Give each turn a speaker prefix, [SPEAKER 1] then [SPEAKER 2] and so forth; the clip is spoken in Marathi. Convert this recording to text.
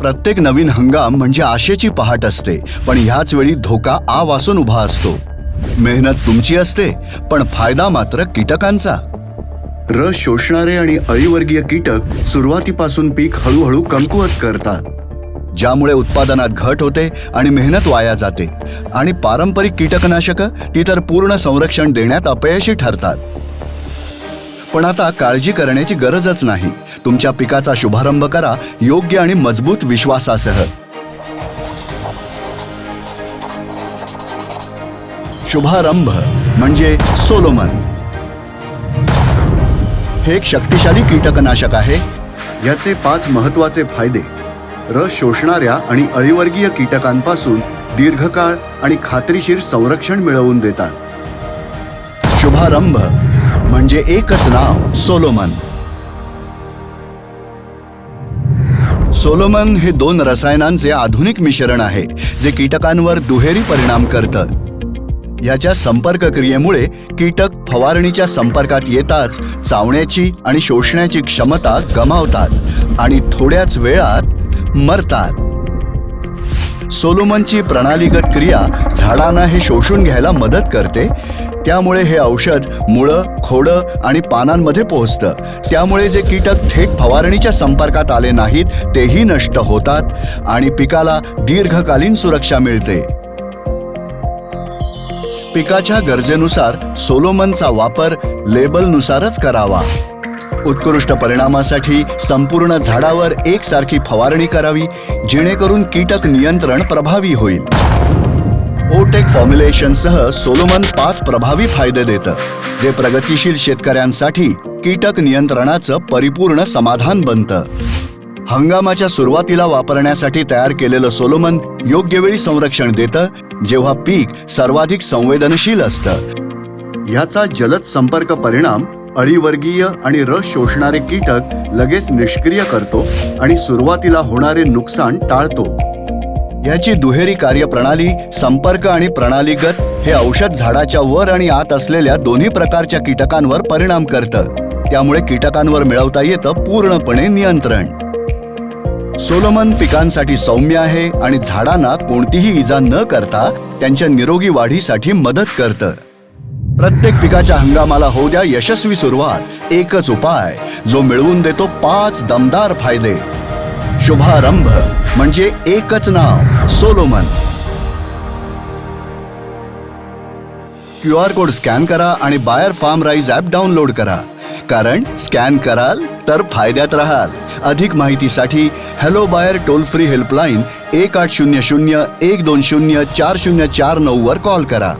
[SPEAKER 1] प्रत्येक नवीन हंगाम म्हणजे आशेची पहाट असते पण ह्याच वेळी धोका आ वासून उभा असतो. मेहनत तुमची असते पण फायदा मात्र कीटकांचा. रस शोषणारे आणि अळीवर्गीय कीटक सुरुवातीपासून पीक हळूहळू कमकुवत करतात. ज्यामुळे उत्पादनात घट होते आणि मेहनत वाया जाते. आणि पारंपरिक कीटकनाशकं ती तर पूर्ण संरक्षण देण्यात अपयशी ठरतात. पण आता काळजी करण्याची गरजच नाही. तुमच्या पिकाचा शुभारंभ करा योग्य आणि मजबूत विश्वासासह. शुभारंभ म्हणजे सोलोमन. हे एक शक्तिशाली कीटकनाशक आहे. याचे पाच महत्त्वाचे फायदे. रस शोषणाऱ्या आणि अळीवर्गीय कीटकांपासून दीर्घकाळ आणि खात्रीशीर संरक्षण मिळवून देतात. शुभारंभ म्हणजे एकच नाव सोलोमन. सोलोमन हे दोन रसायनांचे आधुनिक मिश्रण आहे जे कीटकांवर दुहेरी परिणाम करतं. याच्या संपर्क क्रियेमुळे कीटक फवारणीच्या संपर्कात येताच चावण्याची आणि शोषण्याची क्षमता गमावतात आणि थोड्याच वेळात मरतात. सोलोमनची प्रणालीगत क्रिया झाडांना हे शोषून घ्यायला मदत करते त्यामुळे हे औषध मुळं खोडं आणि पानांमध्ये पोहोचतं. त्यामुळे जे कीटक थेट फवारणीच्या संपर्कात आले नाहीत तेही नष्ट होतात आणि पिकाला दीर्घकालीन सुरक्षा मिळते. पिकाच्या गरजेनुसार सोलोमनचा वापर लेबलनुसारच करावा. उत्कृष्ट परिणामासाठी संपूर्ण झाडावर एकसारखी फवारणी करावी जेणेकरून कीटक नियंत्रण प्रभावी होईल. ओटेक फॉर्म्युलेशनसह सोलोमन पाच प्रभावी फायदे देतं जे प्रगतीशील शेतकऱ्यांसाठी कीटक नियंत्रणाचं परिपूर्ण समाधान बनतं. हंगामाच्या सुरुवातीला वापरण्यासाठी तयार केलेलं सोलोमन योग्य वेळी संरक्षण देतं जेव्हा पीक सर्वाधिक संवेदनशील असतं. याचा जलद संपर्क परिणाम अळीवर्गीय आणि रस शोषणारे कीटक लगेच निष्क्रिय करतो आणि सुरुवातीला होणारे नुकसान टाळतो. ह्याची दुहेरी कार्यप्रणाली संपर्क आणि प्रणालीगत हे औषध झाडाच्या वर आणि आत असलेल्या दोन्ही प्रकारच्या कीटकांवर परिणाम करतं. त्यामुळे कीटकांवर मिळवता येतं पूर्णपणे नियंत्रण. सोलोमन पिकांसाठी सौम्य आहे आणि झाडांना कोणतीही इजा न करता त्यांच्या निरोगी वाढीसाठी मदत करतं. प्रत्येक पिकाच्या हंगामाला होऊ द्या यशस्वी सुरुवात. एकच उपाय जो मिळवून देतो पाच दमदार फायदे. शुभारंभ म्हणजे एकच नाव. Solomon. Q R code scan करा आणि Bayer farm rise app download करा. कारण स्कॅन कराल तर फायद्यात राहाल. अधिक माहितीसाठी hello Bayer toll free helpline एक आठ शून्य शून्य एक दोन शून्य चार शून्य चार नऊ वर कॉल करा.